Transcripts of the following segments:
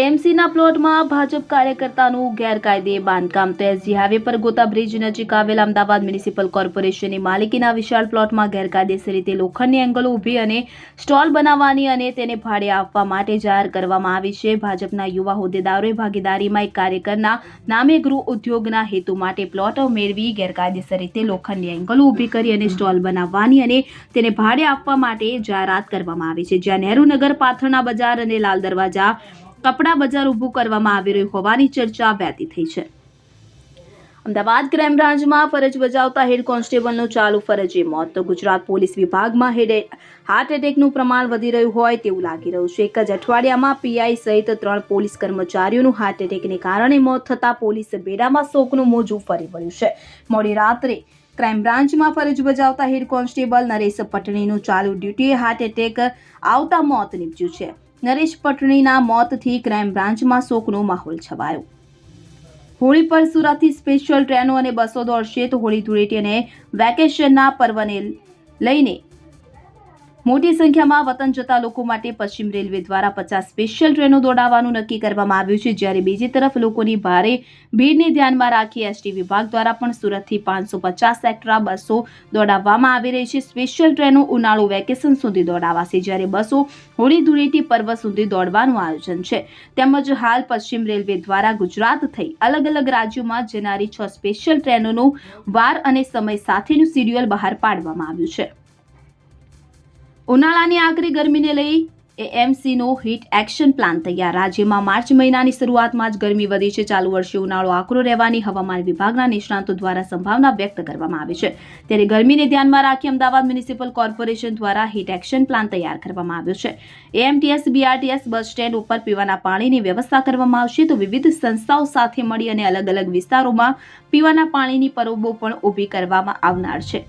એમસીના પ્લોટમાં ભાજપ કાર્યકર્તાનું ગેરકાયદે બાંધકામ તો એસજી હાઈવે પર ગોતા બ્રિજ નજીક આવેલ અમદાવાદ મ્યુનિસિપલ કોર્પોરેશનની માલિકીના વિશાળ પ્લોટમાં ગેરકાયદેસર રીતે લોખંડની એંગલો ઊભી અને સ્ટોલ બનાવવાની અને તેને ભાડે આપવા માટે જાહેર કરવામાં આવી છે. ભાજપના યુવા હોદ્દેદારોએ ભાગીદારીમાં એક કાર્યકરના નામે ગૃહ ઉદ્યોગના હેતુ માટે પ્લોટ મેળવી ગેરકાયદેસર રીતે લોખંડની એંગલો ઊભી કરી અને સ્ટોલ બનાવવાની અને તેને ભાડે આપવા માટે જાહેરાત કરવામાં આવી છે. જ્યાં નહેરુ નગર, પાથરણા બજાર અને લાલ દરવાજા કપડા બજાર ઊભું કરવામાં આવી રહ્યું હોવાની ચર્ચા વહેતી થઈ છે. અમદાવાદ ક્રાઇમ બ્રાન્ચમાં ફરજ બજાવતા હેડ કોન્સ્ટેબલનું ચાલુ ફરજે મોત. તો ગુજરાત પોલીસ વિભાગમાં હેડ હાર્ટ એટેકનું પ્રમાણ વધી રહ્યું હોય તેવું લાગી રહ્યું છે. એક જ અઠવાડિયામાં પીઆઈ સહિત ત્રણ પોલીસ કર્મચારીઓનું હાર્ટ એટેકને કારણે મોત થતાં પોલીસ બેડામાં શોકનું મોજું ફરી વળ્યું છે. મોડી રાત્રે ક્રાઇમ બ્રાન્ચમાં ફરજ બજાવતા હેડ કોન્સ્ટેબલ નરેશ પટણીનું ચાલુ ડ્યુટીએ હાર્ટ એટેક આવતા મોત નીપજ્યું છે. નરેશ પટણીના મોતથી ક્રાઇમ બ્રાન્ચમાં શોકનો માહોલ છવાયો. હોળી પર સુરતથી સ્પેશિયલ ટ્રેનો અને બસો દોડશે તો હોળી ધૂળેટી અને વેકેશનના પર્વને લઈને મોટી સંખ્યામાં વતન જતા લોકો માટે પશ્ચિમ રેલવે દ્વારા પચાસ સ્પેશિયલ ટ્રેનો દોડાવવાનું નક્કી કરવામાં આવ્યું છે. જ્યારે બીજી તરફ લોકોની ભારે ભીડને ધ્યાનમાં રાખી એસટી વિભાગ દ્વારા પણ સુરતથી પાંચસો પચાસ એક્ટ્રા બસો દોડાવવામાં આવી રહી છે. સ્પેશિયલ ટ્રેનો ઉનાળુ વેકેશન સુધી દોડાવાશે, જ્યારે બસો હોળી ધૂળેટી પર્વ સુધી દોડવાનું આયોજન છે. તેમજ હાલ પશ્ચિમ રેલવે દ્વારા ગુજરાત થઈ અલગ અલગ રાજ્યોમાં જનારી છ સ્પેશિયલ ટ્રેનોનું વાર અને સમય સાથેનું શિડ્યુલ બહાર પાડવામાં આવ્યું છે. ઉનાળાની આકરી ગરમીને લઈ એએમસીનો હીટ એક્શન પ્લાન તૈયાર. રાજ્યમાં માર્ચ મહિનાની શરૂઆતમાં જ ગરમી વધી છે. ચાલુ વર્ષે ઉનાળો આકરો રહેવાની હવામાન વિભાગના નિષ્ણાતો દ્વારા સંભાવના વ્યક્ત કરવામાં આવી છે. ત્યારે ગરમીને ધ્યાનમાં રાખી અમદાવાદ મ્યુનિસિપલ કોર્પોરેશન દ્વારા હીટ એક્શન પ્લાન તૈયાર કરવામાં આવ્યો છે. એએમટીએસ, બીઆરટીએસ બસ સ્ટેન્ડ ઉપર પીવાના પાણીની વ્યવસ્થા કરવામાં આવશે તો વિવિધ સંસ્થાઓ સાથે મળી અને અલગ અલગ વિસ્તારોમાં પીવાના પાણીની પરબો પણ ઊભી કરવામાં આવનાર છે.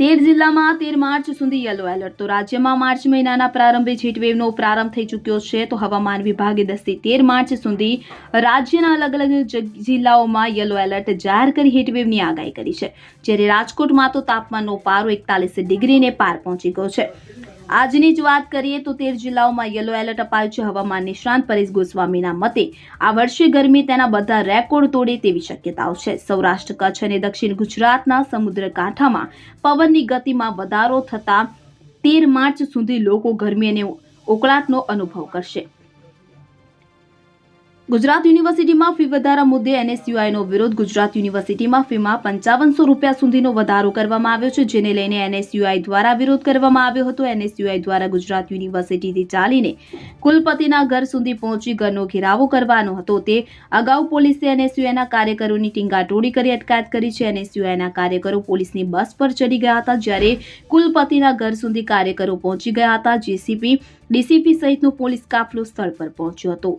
તેર જિલ્લામાં તેર માર્ચ સુધી યલો એલર્ટ. તો રાજ્યમાં માર્ચ મહિનાના પ્રારંભે હીટવેવનો પ્રારંભ થઈ ચૂક્યો છે. તો હવામાન વિભાગે દસથી તેર માર્ચ સુધી રાજ્યના અલગ અલગ જિલ્લાઓમાં યલો એલર્ટ જાહેર કરી હીટવેવની આગાહી કરી છે. જ્યારે રાજકોટમાં તો તાપમાનનો પારો એકતાલીસ ડિગ્રીને પાર પહોંચી ગયો છે. આજની જ વાત કરીએ તો તેર જિલ્લાઓમાં યલો એલર્ટ અપાયું છે. હવામાન નિષ્ણાંત પરેશ ગોસ્વામીના મતે આ વર્ષે ગરમી તેના બધા રેકોર્ડ તોડે તેવી શક્યતાઓ છે. સૌરાષ્ટ્ર, કચ્છ અને દક્ષિણ ગુજરાતના સમુદ્ર કાંઠામાં પવનની ગતિમાં વધારો થતા તેર માર્ચ સુધી લોકો ગરમી અને ઉકળાટનો અનુભવ કરશે. ગુજરાત યુનિવર્સિટીમાં ફી વધારા મુદ્દે એનએસયુઆઈનો વિરોધ. ગુજરાત યુનિવર્સિટીમાં ફીમાં પંચાવનસો રૂપિયા સુધીનો વધારો કરવામાં આવ્યો છે, જેને લઈને એનએસયુઆઈ દ્વારા વિરોધ કરવામાં આવ્યો હતો. એનએસયુઆઈ દ્વારા ગુજરાત યુનિવર્સિટીથી ચાલીને કુલપતિના ઘર સુધી પહોંચી ઘરનો ઘેરાવો કરવાનો હતો. તે અગાઉ પોલીસે એનએસયુઆઈના કાર્યકરોની ટીંગાટોળી કરી અટકાયત કરી છે. એનએસયુઆઈના કાર્યકરો પોલીસની બસ પર ચડી ગયા હતા, જ્યારે કુલપતિના ઘર સુધી કાર્યકરો પહોંચી ગયા હતા. જેસીપી, ડીસીપી સહિતનો પોલીસ કાફલો સ્થળ પર પહોંચ્યો હતો.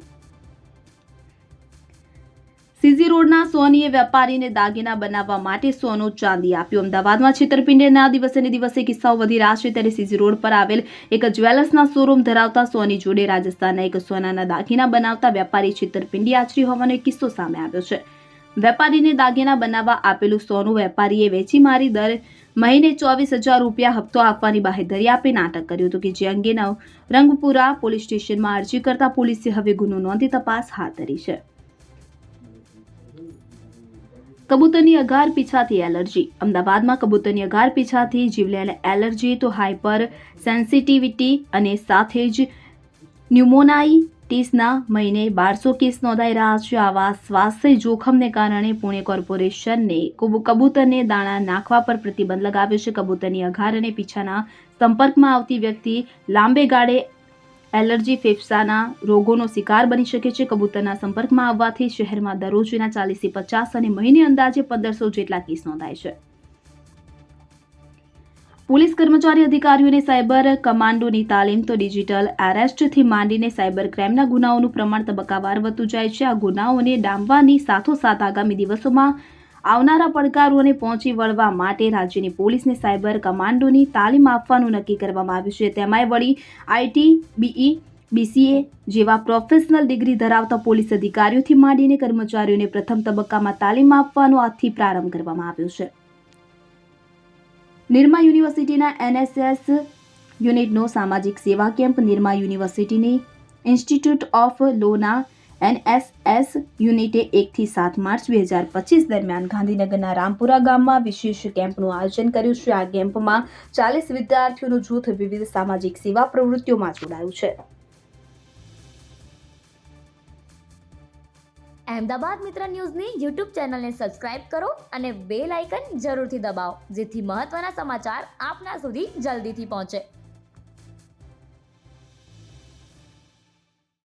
સીઝી રોડના સોનીએ વેપારીને દાગીના બનાવવા માટે સોનું ચાંદી આપ્યું. અમદાવાદમાં છેતરપિંડીના દિવસે ને દિવસે કિસ્સાઓ વધી રહ્યા છે ત્યારે સીઝી રોડ પર આવેલ એક જ્વેલર્સના શોરૂમ ધરાવતા સોની જોડે રાજસ્થાનના એક સોનાના દાગીના બનાવતા વેપારી છેતરપિંડી આચરી હોવાનો એક કિસ્સો સામે આવ્યો છે. વેપારીને દાગીના બનાવવા આપેલું સોનું વેપારીએ વેચી મારી દર મહિને ચોવીસ હજાર રૂપિયા હપ્તો આપવાની બાહેધરી આપી નાટક કર્યું હતું કે જે અંગેના રંગપુરા પોલીસ સ્ટેશનમાં અરજી કરતા પોલીસે હવે ગુનો નોંધી તપાસ હાથ ધરી છે. કબૂતરની અગાર પીછાથી એલર્જી. અમદાવાદમાં કબૂતરની અગાર પીછાથી જીવલેણ એલર્જી, તો હાઇપર સેન્સિટિવિટી અને સાથે જ ન્યુમોનાઇટિસના મહિને બારસો કેસ નોંધાઈ રહ્યા છે. આવા સ્વાસ્થ્ય જોખમને કારણે પુણે કોર્પોરેશનને કબૂ- કબૂતરને દાણા નાખવા પર પ્રતિબંધ લગાવ્યો છે. કબૂતરની અઘાર અને પીછાના સંપર્કમાં આવતી વ્યક્તિ લાંબે ગાળે એલર્જી, ફેફસાના રોગોનો શિકાર બની શકે છે. કબૂતરના સંપર્કમાં આવવાથી શહેરમાં દરરોજ એના ચાલીસથી પચાસ અને મહિને અંદાજે પંદરસો જેટલા કેસ નોંધાય છે. પોલીસ કર્મચારી અધિકારીઓને સાયબર કમાન્ડોની તાલીમ તો ડિજિટલ એરેસ્ટથી માંડીને સાયબર ક્રાઇમના ગુનાઓનું પ્રમાણ તબક્કાવાર વધતું જાય છે. આ ગુનાઓને ડામવાની સાથોસાથ આગામી દિવસોમાં આવનારા પડકારોને પહોંચી વળવા માટે રાજ્યની પોલીસને સાયબર કમાન્ડોની તાલીમ આપવાનું નક્કી કરવામાં આવ્યું છે. તેમાંય વળી આઈટી બીઈ બીસીએ જેવા પ્રોફેશનલ ડિગ્રી ધરાવતા પોલીસ અધિકારીઓથી માંડીને કર્મચારીઓને પ્રથમ તબક્કામાં તાલીમ આપવાનો આજથી પ્રારંભ કરવામાં આવ્યો છે. નિરમા યુનિવર્સિટીના એનએસએસ યુનિટનો સામાજિક સેવા કેમ્પ નિરમા યુનિવર્સિટીની ઇન્સ્ટિટ્યૂટ ઓફ લોના એનએસએસ યુનિટે એકથી સાત માર્ચ બે હજાર પચીસ દરમિયાન ગાંધીનગરના રામપુરા ગામમાં વિશેષ કેમ્પનું આયોજન કર્યું છે. આ કેમ્પમાં ચાલીસ વિદ્યાર્થીઓનું જૂથ વિવિધ સામાજિક સેવા પ્રવૃત્તિઓમાં જોડાયું છે. અમદાવાદ મિત્ર ન્યૂઝની યુટ્યુબ ચેનલને સબસ્ક્રાઇબ કરો અને બેલ આઇકન જરૂરથી દબાવો, જેથી મહત્ત્વના સમાચાર આપના સુધી જલ્દીથી પહોંચે.